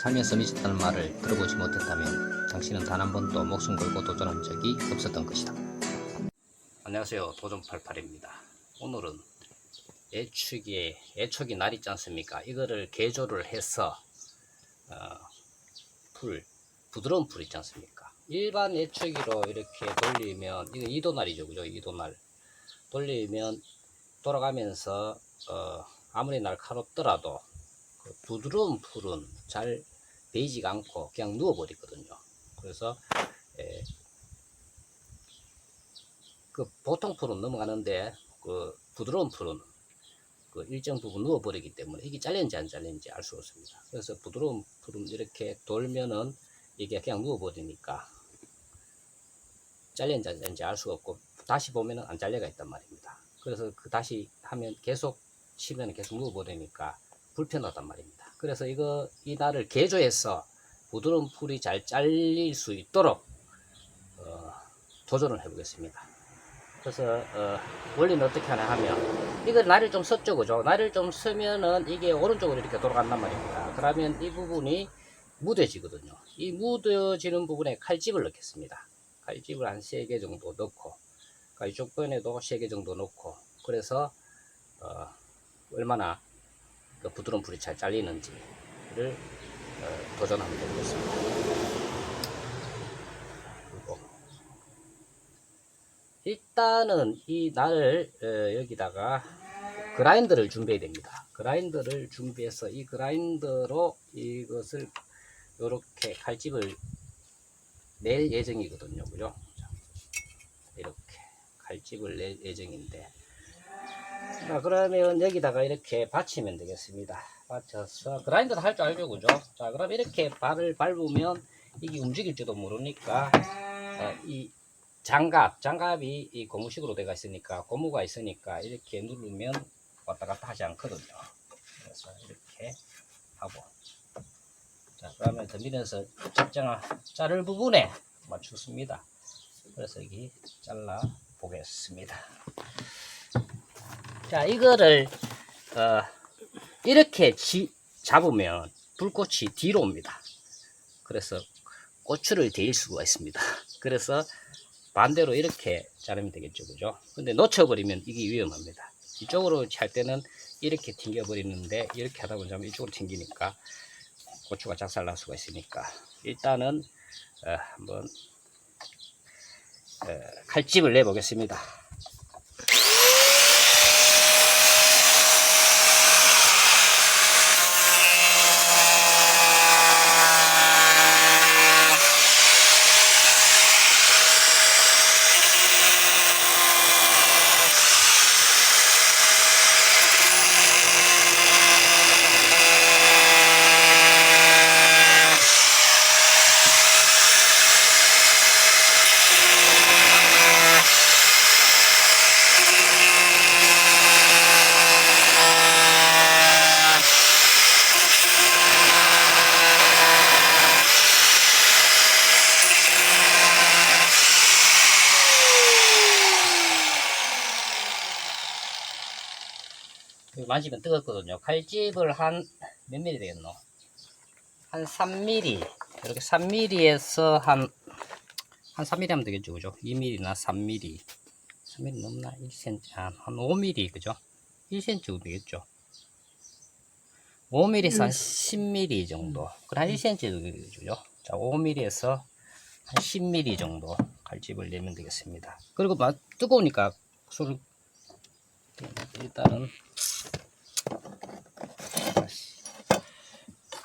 살면서 미쳤다는 말을 들어보지 못했다면 당신은 단 한 번도 목숨 걸고 도전한 적이 없었던 것이다. 안녕하세요. 도전88입니다. 오늘은 애축이, 애촉이 날 있지 않습니까? 이거를 개조를 해서, 어, 풀, 부드러운 풀 있지 않습니까? 일반 애축기로 이렇게 돌리면, 이거 이도날이죠. 그죠? 이도날. 돌리면 돌아가면서, 어, 아무리 날카롭더라도 그 부드러운 풀은 잘 베이지가 않고 그냥 누워버리거든요. 그래서 에, 그 보통 풀은 넘어가는데 그 부드러운 풀은 그 일정 부분 누워버리기 때문에 이게 잘렸는지 안 잘렸는지 알 수 없습니다. 그래서 부드러운 풀은 이렇게 돌면은 이게 그냥 누워버리니까 잘렸는지 안 잘렸는지 알 수가 없고 다시 보면은 안 잘려가 있단 말입니다. 그래서 그 다시 하면 계속 치면 계속 누워버리니까 불편하단 말입니다. 그래서 이거 이 날을 개조해서 부드러운 풀이 잘 잘릴 수 있도록 어, 도전을 해보겠습니다. 그래서 어, 원리는 어떻게 하나 하면 이걸 날을 좀 썼죠, 그죠? 날을 좀 쓰면은 이게 오른쪽으로 이렇게 돌아간단 말입니다. 그러면 이 부분이 무뎌지거든요. 이 무뎌지는 부분에 칼집을 넣겠습니다. 칼집을 한 3개 정도 넣고 그러니까 이쪽 변에도 3개 정도 넣고 그래서 어, 얼마나 그 부드러운 풀이 잘 잘리는지를 어, 도전하면 되겠습니다. 그리고 일단은 이 날을 어, 여기다가 그라인더를 준비해야 됩니다. 그라인더를 준비해서 이 그라인더로 이것을 이렇게 칼집을 낼 예정이거든요. 그죠? 자, 이렇게 칼집을 낼 예정인데 자, 그러면 여기다가 이렇게 받치면 되겠습니다. 받쳐서 그라인더도 할 줄 알죠, 그죠? 자, 그럼 이렇게 발을 밟으면 이게 움직일지도 모르니까 어, 이 장갑, 장갑이 이 고무식으로 되어 있으니까 고무가 있으니까 이렇게 누르면 왔다 갔다 하지 않거든요. 그래서 이렇게 하고 자, 그러면 더 밀어서 적정한 자를 부분에 맞추습니다. 그래서 여기 잘라 보겠습니다. 자, 이거를 어, 이렇게 지- 잡으면 불꽃이 뒤로 옵니다. 그래서 고추를 데일 수가 있습니다. 그래서 반대로 이렇게 자르면 되겠죠, 그죠? 근데 놓쳐버리면 이게 위험합니다. 이쪽으로 할 때는 이렇게 튕겨 버리는데 이렇게 하다 보면 이쪽으로 튕기니까 고추가 작살 날 수가 있으니까 일단은 어, 한번 어, 칼집을 내 보겠습니다. 만지면 뜨겁거든요. 칼집을 한 몇 미리 되겠노? 한 3mm. 이렇게 3mm에서 한, 한 3mm 하면 되겠죠. 그죠? 2mm나 3mm. 3mm 넘나? 1cm, 한, 한 5mm. 그죠? 1cm 되겠죠. 5mm에서 한 10mm 정도. 그래, 한 1cm 되겠죠. 자, 5mm에서 한 10mm 정도 칼집을 내면 되겠습니다. 그리고 막 뜨거우니까 손을 일단은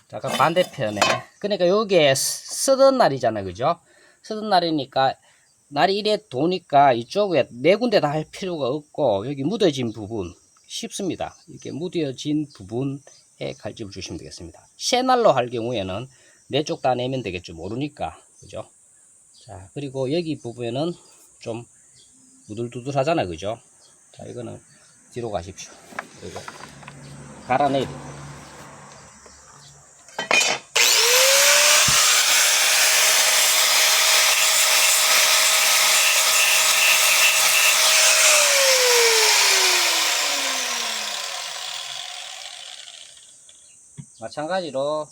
자, 그 반대편에 그러니까 요게 쓰던 날이잖아요, 그죠? 쓰던 날이니까 날이 이래 도니까 이쪽에 네 군데 다 할 필요가 없고 여기 묻어진 부분 쉽습니다. 이렇게 묻어진 부분에 칼집을 주시면 되겠습니다. 새 날로 할 경우에는 네 쪽 다 내면 되겠죠, 모르니까 그죠? 자, 그리고 여기 부분에는 좀 무들두들 하잖아, 그죠? 자, 이거는 뒤로 가십시오. 그리고 갈아내야 돼요. 마찬가지로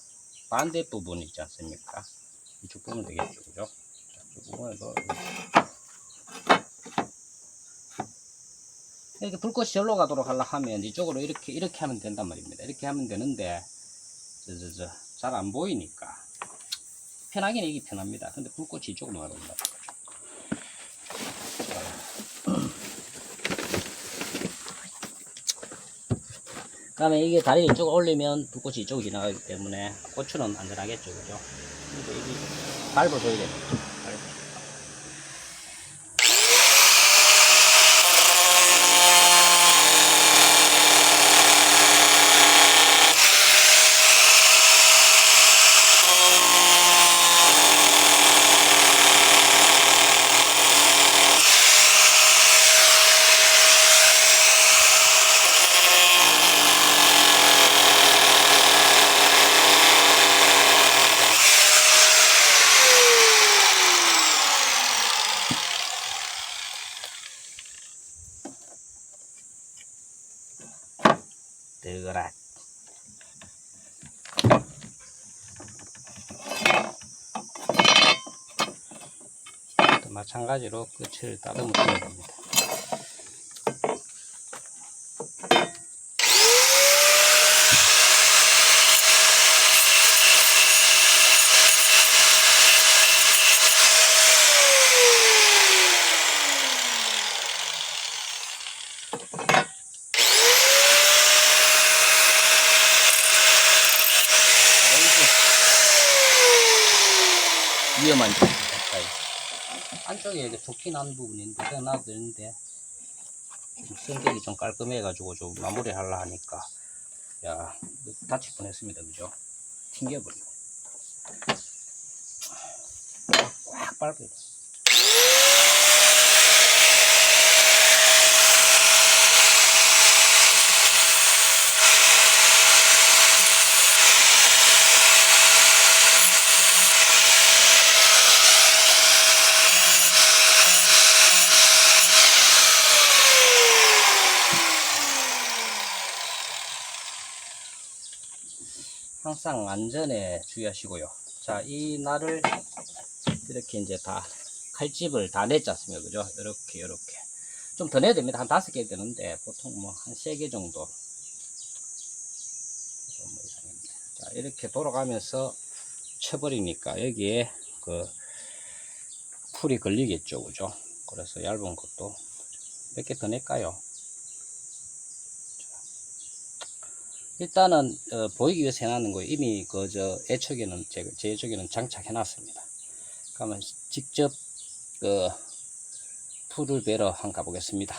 반대 부분 있지 않습니까? 이쪽 보면 되겠죠, 그죠? 자, 이 부분에도 이렇게 불꽃이 절로 가도록 하려 하면 이쪽으로 이렇게 이렇게 하면 된단 말입니다. 이렇게 하면 되는데 저저저 잘 안 보이니까 편하긴 이게 편합니다. 근데 불꽃이 이쪽으로 가는다. 그 다음에 이게 다리 이쪽 올리면 불꽃이 이쪽으로 지나가기 때문에 고추는 안전하겠죠, 그죠? 근데 이게 밟아줘야 되겠죠. 뜨거라. 또 마찬가지로 끝을 따듬어 주면 됩니다. 아이고. 위험한 점 가까이. 안쪽에 이렇게 도끼 난 부분인데 그냥 놔도 되는데 좀 성격이 좀 깔끔해가지고 좀 마무리 하려 하니까 야 다칠 뻔 했습니다 그죠? 튕겨버리고 꽉 밟아야 항상 안전에 주의하시고요. 자, 이 날을 이렇게 이제 다 칼집을 다 냈지 않습니까? 그죠? 이렇게, 이렇게. 좀 더 내야 됩니다. 한 다섯 개 되는데, 보통 뭐 한 세 개 정도. 뭐. 자, 이렇게 돌아가면서 쳐버리니까 여기에 그 풀이 걸리겠죠. 그죠? 그래서 얇은 것도 몇 개 더 낼까요? 일단은 어, 보이기 위해서 해놨는 거예요. 이미 그 저 애척에는 제, 제 쪽에는 장착해놨습니다. 그러면 직접 그 풀을 베러 한번 가보겠습니다.